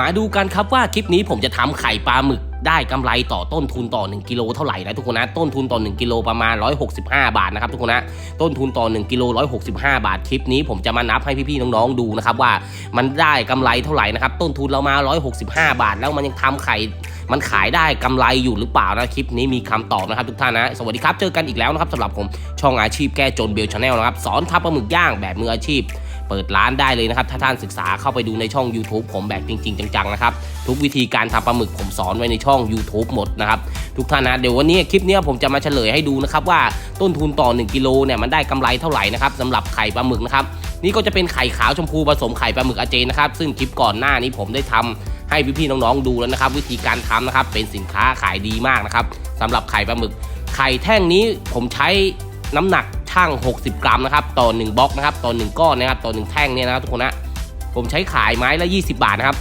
มาดูกันครับว่าคลิปนี้ผมจะทำไข่ปลาหมึกได้กำไรต่อต้นทุนต่อ 1กิโลเท่าไหร่นะทุกคนนะต้นทุนต่อ 1กิโลประมาณ 165 บาทนะครับทุกคนนะต้นทุนต่อ 1กิโล165 บาทคลิปนี้ผมจะมานับให้พี่ๆน้องๆดูนะครับว่ามันได้กำไรเท่าไหร่นะครับต้นทุนเรามา 165 บาท แล้วมันยังทำไข่มันขายได้กำไรอยู่หรือเปล่านะคลิปนี้มีคำตอบนะครับทุกท่านนะ สวัสดีครับเจอกันอีกแล้วนะครับสำหรับผมช่องอาชีพแก้จนเบลชาแนลนะครับสอนทำปลาหมึกย่างแบบมืออาชีพ เปิดร้านได้เลยนะครับ ถ้าท่านศึกษาเข้าไปดูในช่อง YouTube ผมแบบจริง ๆ จังๆนะครับ ทุกวิธีการทำปลาหมึกผมสอนไว้ในช่อง YouTube หมดนะครับ ทุกท่านนะเดี๋ยววันนี้คลิปนี้ผมจะมาเฉลยให้ดูนะครับว่าต้นทุนต่อ 1กิโลเนี่ยมันได้กำไรเท่าไหร่นะครับสำหรับไข่ปลาหมึกนะครับนี่ก็จะเป็นไข่ขาวชมพูผสมไข่ปลาหมึกอาเจนนะครับซึ่งคลิปก่อนหน้านี้ผมได้ทำให้พี่ๆน้องๆดูแล้วนะครับ วิธีการทำนะครับเป็นสินค้าขายดีมากนะครับสำหรับไข่ปลาหมึก ไข่แท่งนี้ผมใช้น้ำหนัก ช่าง 60 กรัมนะครับต่อ 1บล็อกนะครับต่อ 1 ก้อนนะครับต่อ 1 แท่งเนี่ยนะครับทุกคนนะผมใช้ขายไม้ละ 20 บาทนะครับ